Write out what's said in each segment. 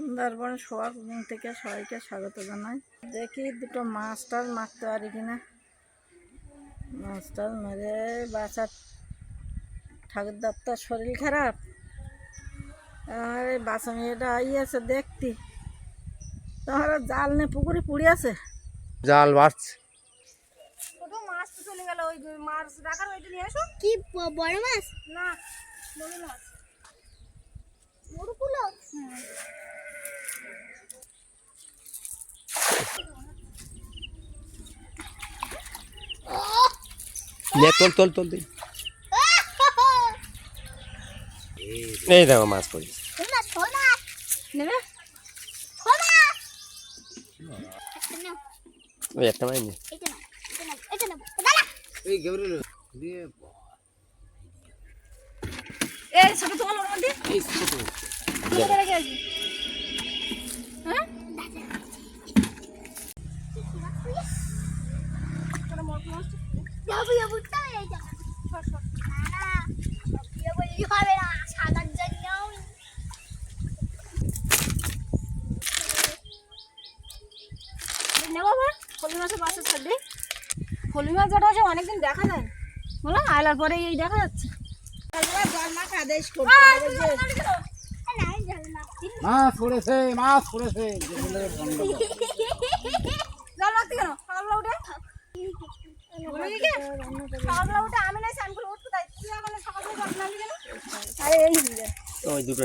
সুন্দরবন শোয়া কুকিং থেকে সবাইকে স্বাগত জানাই। দেখি দুটো মাছ টাছ মারতে পারি কিনা। মাছ টাছ মেরে বাচ্চার ঠাকুর দত্তার শরীর খারাপ। আর এই বাচ্চা মেয়েটা আইয়াছে দেখতি। তোমার জাল নে পুকুরে পুড়ে আছে। জাল বাড়ছে। ছোট মাছ তো চলে গেল ওই মাছ রাখার ওইটা নিয়ে আসো কি বড় মাছ? না বড় মাছ। তোল তোল তোল দিই এই দেখো মাছ নাও, ওই একটা নে। এই ছোট তোমার মধ্যে? হ্যাঁ যাব, যাব, তাই এই যাব। না, সব দিয়ে বললেই হবে না, সাদার জন্য। নে বাবা ফলি মাছের বাসা ছাড়বি ফলি মাছ যেটা অনেকদিন দেখা যায়। বললাম পরে এই দেখা যাচ্ছে। মাছ পড়েছে মাছ পড়েছে যেগুলো বন্ধ কর। জল মাখতে কেন সকালবেলা উঠে বলে দিকে সকালবেলা উঠে আমি নাই স্নান করে উঠতে তাই তুই এখন সকালবেলা জল নামবি কেন আরে এই যে ওই দুটো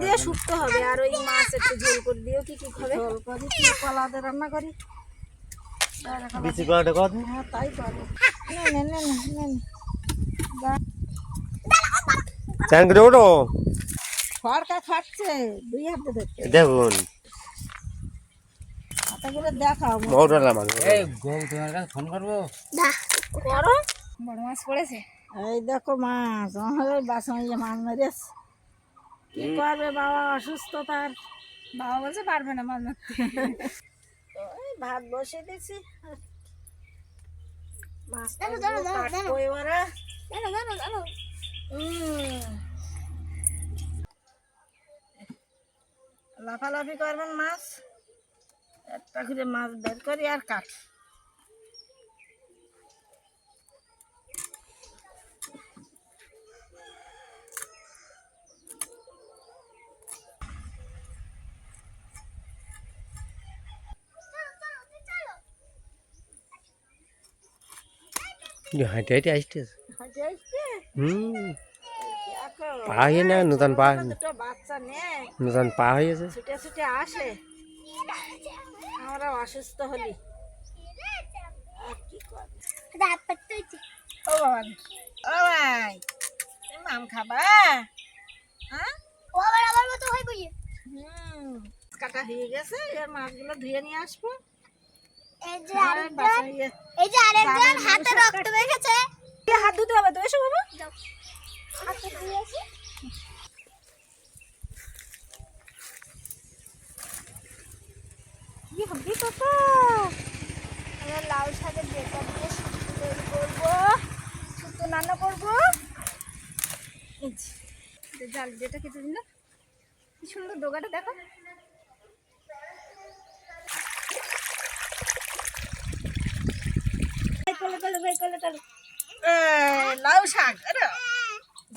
দিয়ে শুকতে হবে আর ওই মাছ একটু ঝোল করে দিও কি কি খাবে? ঝোল করি কি কলাতে রান্না করি। বিচি করাটা কত হ্যাঁ তাই পারব। না না না না না চান করে ওঠো সরকার খাচ্ছে দুই হাতে ধরতে দেখুন। হাতে করে দেখাও মৌটালা মাছ এই বউ তোমার কাছে ফোন করব? দা, করো। বড় মাছ পড়েছে? এই দেখো মাছ আমার ওই বাসন যে মাছ মেরেছে। কি করবে বাবা অসুস্থ তার। বাবা বলছে পারবে না মাছ মারতে ওই ভাত। লাফালাফি করবেন মাছ? একটা করে মাছ বের করি আর কাট। হাঁটে হাঁটে আসতে হাঁটে আসছে হুম। পা হয়ে না নতুন পা নতুন পা হয়েছে ছুটে ছুটে আসে। আমরা অসুস্থ হলি আর কি কর দাঁত পাততে হয়েছে। ও বাবা ও ভাই মাম খাবা হ্যাঁ ও আবার আমার মতো হয়ে। হুম কাটা হয়ে গেছে মাছগুলো ধুয়ে নিয়ে আসব এই যে আরেকজন, এই যে আরেকজন হাতে রক্ত মেখেছে। হাত ধুতে হবে তো এসো বাবা যাও, হাতে ধুয়ে আসি। কি হবে আমরা লাউ শাকের বেটা দিয়ে শুক্তো তৈরি করব। শুক্তো রান্না করব। এই জাল যেটা কেটে দিল। কি সুন্দর ডোগাটা, দেখো। লাউ শাক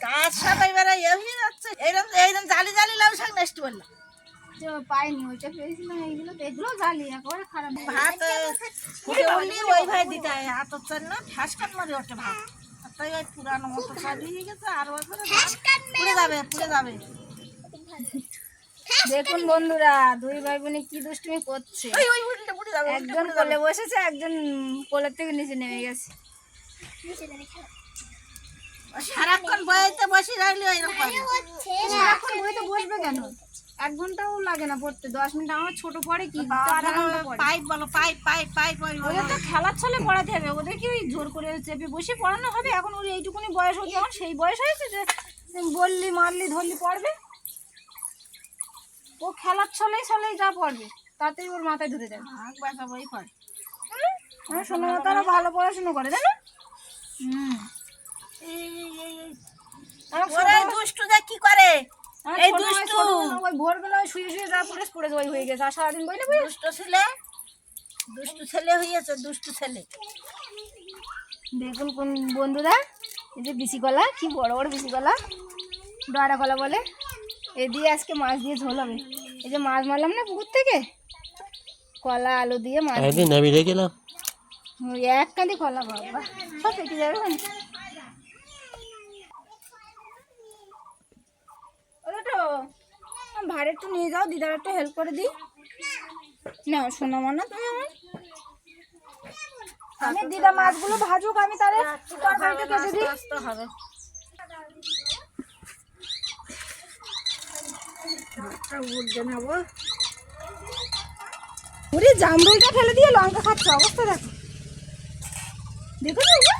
গাছ সব এবারে হয়ে যাচ্ছে। এইরকম এইরকম জালি জালি লাউ শাক নষ্ট যে পাইনি ওইটা পেয়েছিলাম এইগুলো তো এগুলো জ্বালি একেবারে খারাপ। ভাত ফুটে উঠলি ওই ভাই দিতে হয় হাত হচ্ছে না ঠ্যাস কাট মারি ওঠে ভাত। তাই ওই পুরানো মতো হয়ে গেছে আর ওই পুড়ে যাবে পুড়ে যাবে। দেখুন বন্ধুরা দুই ভাই বোনে কি দুষ্টুমি করছে। ওই ওই একজন কোলে বসেছে একজন কোলের থেকে নিচে নেমে গেছে। সারাক্ষণ বইতে বসে রাখলে ওইরকম পাবে সারাক্ষণ বইতে বসবে কেন? এক ঘন্টাও লাগে না পড়তে দশ মিনিট। আমার ছোট পড়ে কি? পাইপ বলো পাইপ পাইপ পাইপ ওদের তো খেলার ছলে পড়াতে হবে ওদের কি ওই জোর করে চেপে বসে পড়ানো হবে? এখন ওর এইটুকুনি বয়স হচ্ছে এখন সেই বয়স হয়েছে যে বললি মারলি ধরলি পড়বে? ও খেলার ছলেই ছলেই যা পড়বে তাতেই ওর মাথায় ধরে যাবে বাসা বই পড়ে। আমার শোনো তারা ভালো পড়াশুনো করে জানো? হুম। এই এই এই ওরা কি করে? এই দুষ্টু। ওই ভোরবেলা শুয়ে শুয়ে যা পড়ে পড়ে ওই হয়ে গেছে। আর সারাদিন বই না বই দুষ্ট ছেলে? দুষ্টু ছেলে হয়েছে দুষ্টু ছেলে। দেখুন কোন বন্ধুরা এই যে বিচি কলা কি বড় বড় বিচি কলা ডাঁড়া কলা বলে। এ দিয়ে আজকে মাছ দিয়ে ঝোল হবে। এই যে মাছ মারলাম না পুকুর থেকে? কলা আলু দিয়ে মাছ একদিন আমি রেখে গেলাম ওই এক কাঁদি কলা বাবা। সব পেকে যাবে ভাড় একটু নিয়ে যাও, দিদার একটু হেল্প করে দিই। না শোনো না তুমি আমার আমি দিদা মাছগুলো ভাজুক, আমি তাহলে তরকারিটা কেটে দিই। দিয়ে লঙ্কা খাচ্ছে, অবস্থা দেখো। দেখো না?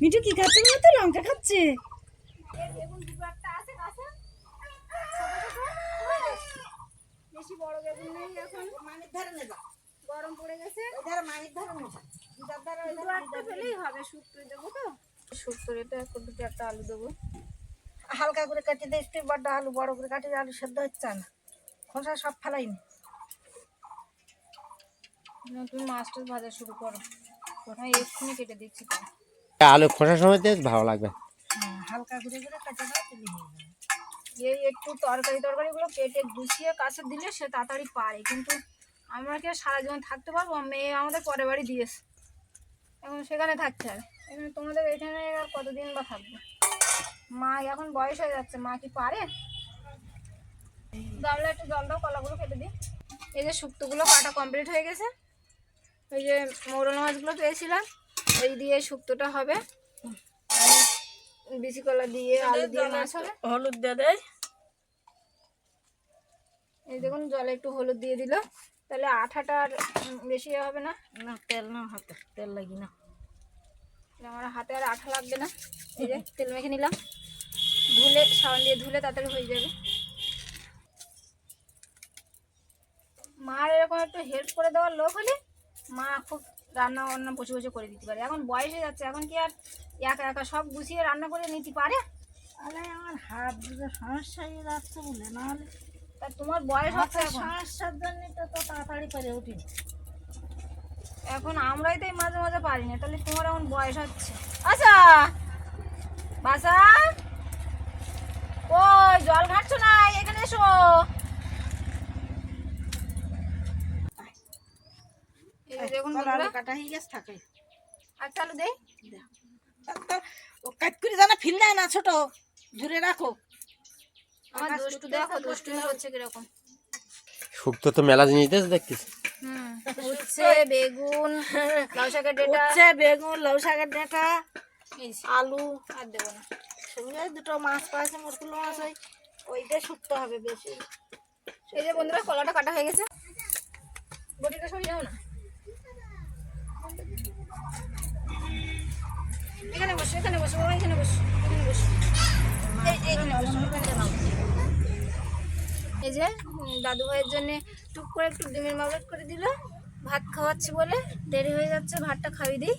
মিঠু কি খাচ্ছে তো লঙ্কা খাচ্ছে। বেশি বড় বেগুন নেই এখন। মানিক ধরে নেবা। গরম পড়ে গেছে। ধরে মানিক ধরে নেবা। ধরে একটা ফেলেই হবে শুক্তো দেবো তো। শুক্তো এটা দুটো একটা আলু দেবো। হালকা করে কেটে দিস তুই বড্ড আলু বড় করে কাটি আলু সেদ্ধ হচ্ছে না। খোসা সব ফেলাইনি। না, তুমি মাছটা ভাজা শুরু করো। এক্ষুনি কেটে দিচ্ছি আলু খোসার সময় ভালো লাগবে। হ্যাঁ হালকা করে করে কেটে হয়ে যাবে এই একটু তরকারি তরকারিগুলো কেটে গুছিয়ে কাছে দিলে সে তাড়াতাড়ি পারে। কিন্তু আমরা কি আর সারা জীবন থাকতে পারব? মেয়ে আমাদের পরের বাড়ি দিয়েছে। এখন সেখানে থাকতে হবে এখানে তোমাদের এখানে আর কতদিন বা থাকবে? মা এখন বয়স হয়ে যাচ্ছে। মা কি পারে? গামলা একটু জল দাও, কলাগুলো কেটে দিই। এই যে শুক্তোগুলো কাটা কমপ্লিট হয়ে গেছে। ওই যে মৌরল মাছগুলো পেয়েছিলাম। ওই দিয়ে শুক্তোটা হবে। আর বিচি কলা দিয়ে আলু দিয়ে মাছ হবে হলুদ দিয়ে দেয়। এই দেখুন জলে একটু হলুদ দিয়ে দিল। তাহলে আঠাটা আর বেশি হবে না? না তেল না হাতে। তেল লাগি না। আমার হাতে আর আঠা লাগবে না। এই যে তেল মেখে নিলাম। ধুলে সাবান দিয়ে ধুলে তাড়াতাড়ি হয়ে যাবে। মার এরকম একটু হেল্প করে দেওয়ার লোক হলে মা খুব রান্না বান্না বসে বসে করে দিতে পারে। এখন বয়স হয়ে যাচ্ছে এখন কি আর একা একা সব গুছিয়ে রান্না করে নিতে পারে? আমার হাত দুটো সমস্যা হয়ে যাচ্ছে বলে নাহলে তা তোমার বয়স হচ্ছে সমস্যার জন্য তো তো তাড়াতাড়ি করে উঠিনি এখন আমরাই তো এই মাঝে মাঝে পারি না তাহলে তোমার এখন বয়স হচ্ছে। আচ্ছা বাসা ও জল ঘাটছো না এখানে এসো। দেখুন কাটা হয়ে গেছে থাকে। আর চালু দেই। ও কাট করে জানা ফিরলে না ছোট দূরে রাখো। আমার দুষ্টু দেখো দুষ্টু হচ্ছে কীরকম। শুক্তো তো মেলা জিনিস দেখছিস উচ্ছে বেগুন লাউ শাকের ডেটা। উচ্ছে বেগুন লাউ শাকের ডাঁটা। আলু। আর দেবো না। সঙ্গে দুটো মাছ পাওয়া মুরকুল মাছ ওই ওইটা শুকতে হবে বেশি। এই যে বন্ধুরা কলাটা কাটা হয়ে গেছে। বটিটা সরিয়ে যাও না। এখানে বসো এখানে বসো, বাবা, এখানে বসো এখানে বসো। এইখানে বসো এখানে এই যে, দাদু ভাইয়ের জন্য টুক করে একটু ডিমের মাবলেট করে দিল। ভাত খাওয়াচ্ছি বলে দেরি হয়ে যাচ্ছে, ভাতটা খাইয়ে দিই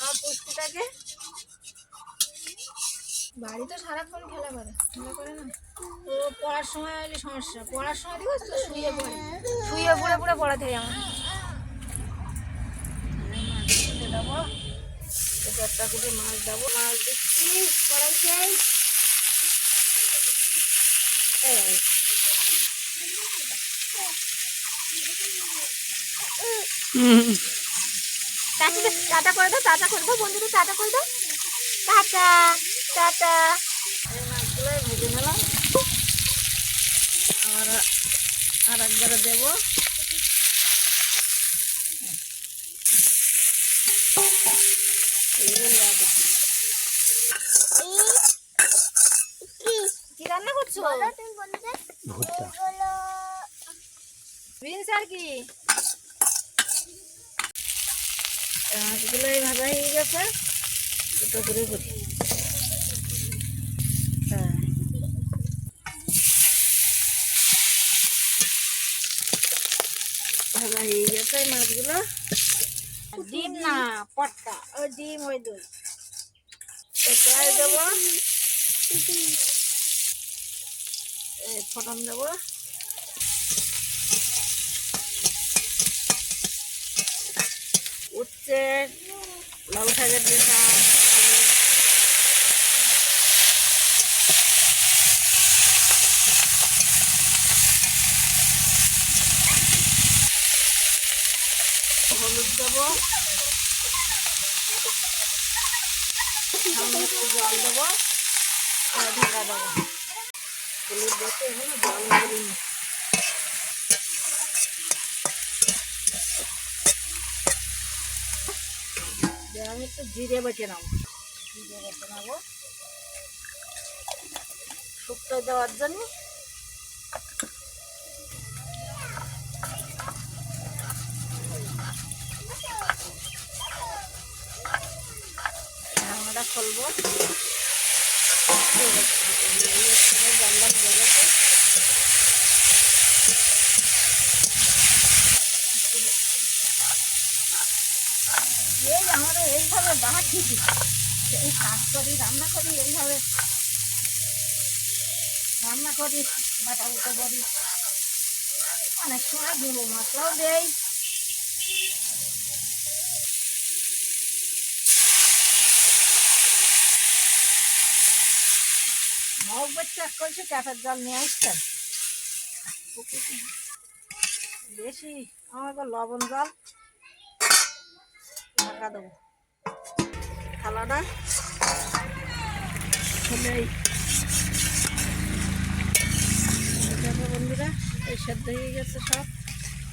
আমার পুষ্টিটাকে বাড়ি তো সারাক্ষণ খেলা করে খেলা করে না। পড়ার সময় হলে সমস্যা, পড়ার সময় দেখো শুয়ে পড়ে শুয়ে পড়ে পড়ে পড়াতে হয় আমার দেবো করে মাছ দেবো। মাছ দিচ্ছি কড়াইতে টাটা টাটা করে দাও টাটা করে দাও বন্ধুদের টাটা করে দাও। টাটা টাটা এই মাছগুলোই ভেজে নিলাম। আর আর একবারে দেবো কি রান্না করছ ভুট্টা। বিনস আর কি? এই মাছগুলোই ভাজা হয়ে গেছে। দুটো করে করি হ্যাঁ। ভাজা হয়ে গেছে মাছগুলো। ডিম না পটকা। ও ডিম ওই দুই। দেবো। ফোটন দেবো। উচ্ছে লাল শাকের দেখা হলুদ দেবো। জল দেবো। আর ঢাকা দেবো। আমি একটু জিরে বেটে নেব। জিরে বেটে নেব। শুক্তো দেওয়ার জন্য ঢাকনাটা খুলবো এই আমরা এইভাবে বাঁচি এই কাজ করি, রান্না করি, এইভাবে রান্না করি বাটা বুটো করি। অনেক সময় দেবো মশলাও দেই। মগ বাচ্চা করছে ট্যাপের জল নিয়ে আসছেন বেশি আমাকে লবণ জল। ঢাকা দেবো। থালাটা। খুলেই বন্ধুরা, এই সেদ্ধ হয়ে গেছে সব।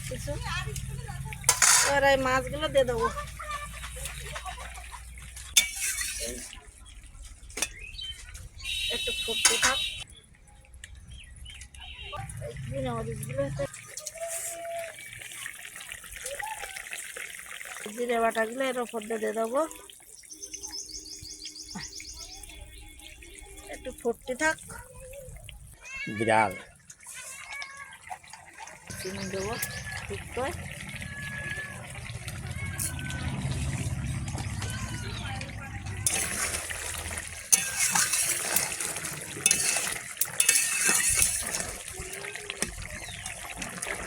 কিছু। এবার এই মাছগুলো দিয়ে দেবো। ফুটতে থাক। জিরে বাটাগুলো এর ওপর দিয়ে দেবো। একটু ফুটতে থাক। বিড়াল। চিনি দেবো শুক্তো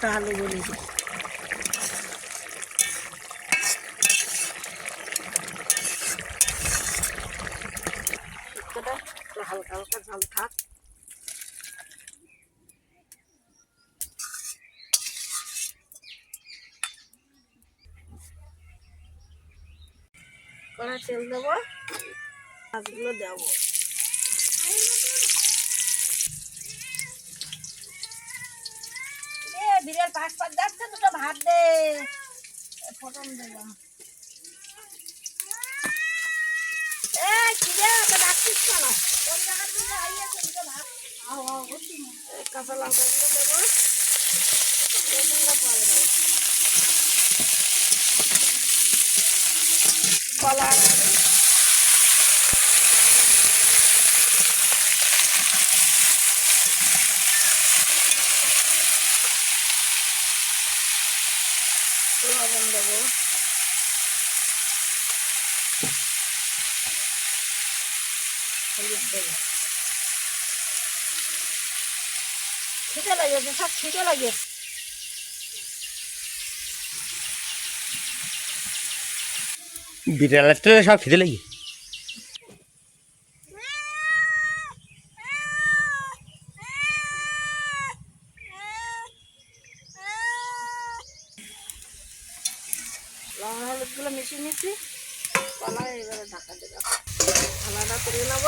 একটা আলু বলি হালকা হালকা থাক। কড়া তেল দেবো মাছগুলো দেবো দে বিড়াল পাশ পাশ যাচ্ছে দুটো ভাত দে। ফোটন দিলাম। এ কি রে তো ডাকছিস কেন কোন জায়গা থেকে আইয়াছে দুটো ভাত আও আও বুঝছি এ, কাঁচা লঙ্কাগুলো দেবো রসুনটা পরে দেবো কলা আর আলু লবণ দেবো হলুদ দেবো ছিটে লাগে সব ছিটে লাগে। বিড়ালের তো সব খেতে লাগি। লবণ হলুদগুলো মিশিয়ে নিচ্ছি। কলা এবারে ঢাকা দেবো থালাটা তুলে নেব।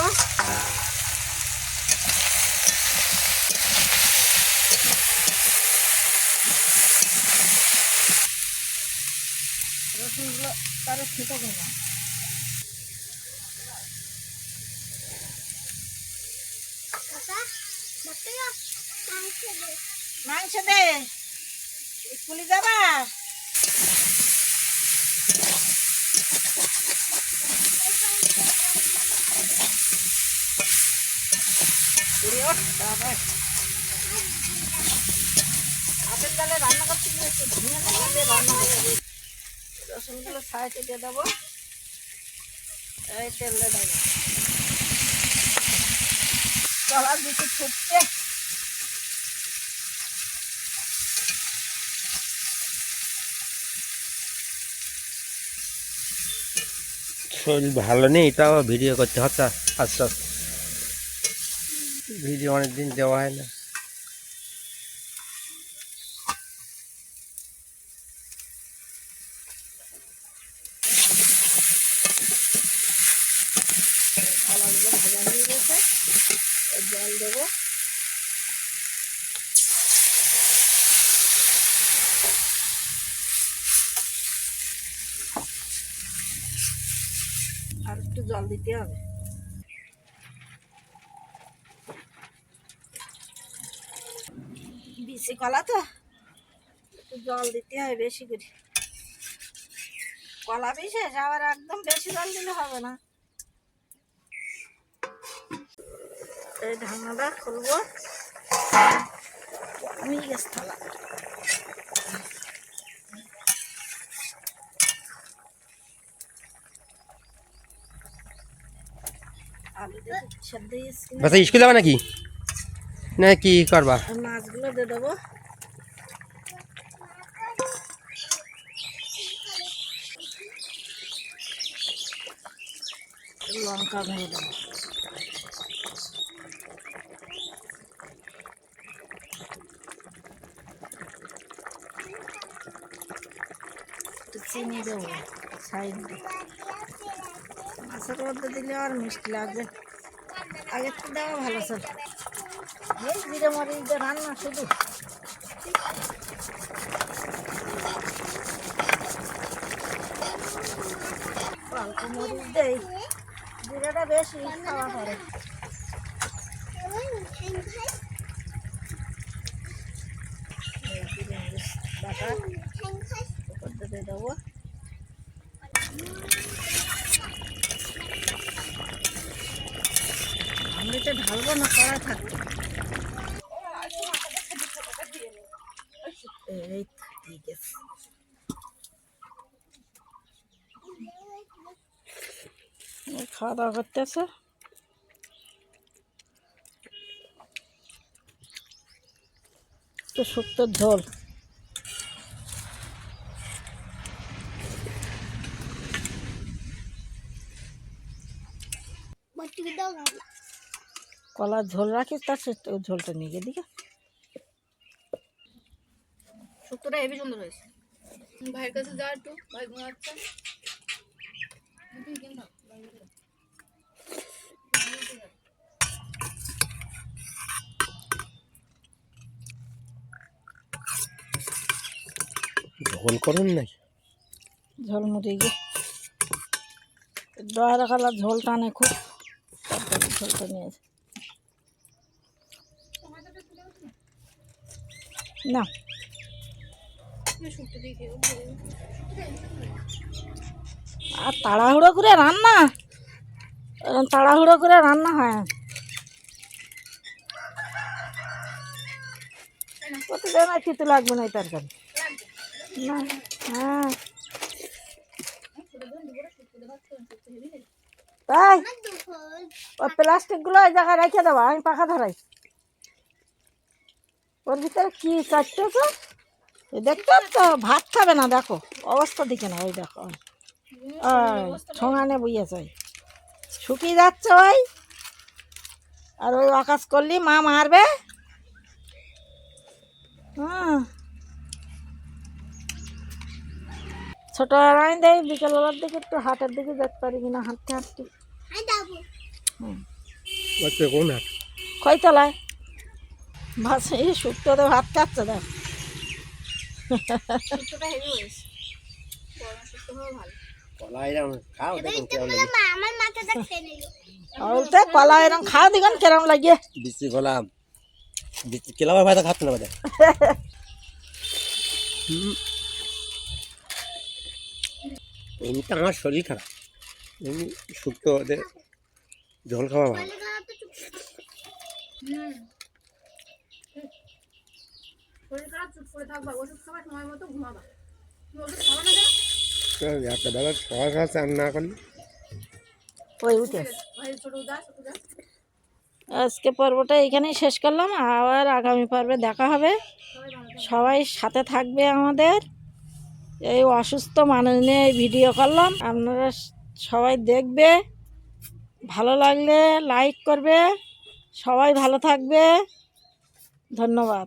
রসুনগুলো তারা মাংস দে। মাংস দে। স্কুলে যাবা? হাতের জালে রান্না করতে গিয়ে একটু দিকে ছুটতে শরীর ভালো নেই, তাও ভিডিও করতে হচ্ছে, আস্তে আস্তে। ভিডিও অনেকদিন দেওয়া হয় না। জল দেবো আর একটু জল দিতে হবে। বিশি কলা তো। একটু জল দিতে হয় বেশি করে। কলা বিশেষ আবার একদম বেশি জল দিলে হবে না। এই ঢাকনাটা খুলবো। আমি গেছ থালা স্কুল যাবে নাকি? না, কি করবা? মাছগুলো দিয়ে দেবো। লঙ্কা ভেঙে দেবো। চিনি দেবো, সাইড মাছের মধ্যে দিলে আর মিষ্টি লাগবে। আগের তো দেওয়া ভালো স্যার এই জিরে মরিচ রান্না শুধু। অল্প মরিচ দেই। জিরাটা বেশি খাওয়া পড়ে এই জিরে মরিচ বাটা উপর দিয়ে দেবো আমি তো ঢালবো না কড়া থাকবে এই তো, ঠিক আছে এই খাওয়া দাওয়া করতেছে তো শুক্তোর ঝোল। কলার ঝোল রাখিস তার ঝোলটা নিয়ে গিয়ে দিকে। শুক্তোটা হেভি সুন্দর হয়েছে। ভাইয়ের কাছে যা একটু ভাই ঘুমাচ্ছে। ঝোল করুন নাকি ঝোল মুড়ি গিয়ে। দয়ার কালার ঝোল টানে খুব। ঝোলটা নিয়েছে না। দিয়ে আর তাড়াহুড়ো করে রান্না? তাড়াহুড়ো করে রান্না হয়। না। প্রতিদিন আর কিছু লাগবে না এই তরকারি। তাই ওই প্লাস্টিকগুলো ওই জায়গায় রেখে দেবো আমি পাখা ধরাই। ওর ভিতরে কি চারটেছে দেখতে তো ভাত খাবে না, দেখো। অবস্থা দিকে না ওই দেখো। ঠোঙানে বইয়েছে। শুকিয়ে যাচ্ছে ওই। আর ওই আকাশ করলি মা মারবে। হ্যাঁ ছোট আড়াই দেয় বিকেলবেলার দিকে একটু হাটের দিকে যেতে পারি কিনা হাঁটতে হাঁটতে। কোন হাট? খয়তলায় এই ভাত খাচ্ছে দেখ। কলা কলা এরম খাওয়া দিবেন কেরম লাগে। বিচি কলা বিচি কেলাবার ভাই তো খাচ্ছে না এমনিতে আমার শরীর খারাপ। এমনি শুক্তো ওদের জল খাওয়া ভালো। ওই উঠে। আজকে পর্বটা এখানেই শেষ করলাম, আবার আগামী পর্বে দেখা হবে। সবাই সাথে থাকবে আমাদের। এই অসুস্থ মানুষ নিয়ে এই ভিডিও করলাম। আপনারা সবাই দেখবে, ভালো লাগলে লাইক করবে, সবাই ভালো থাকবে। ধন্যবাদ।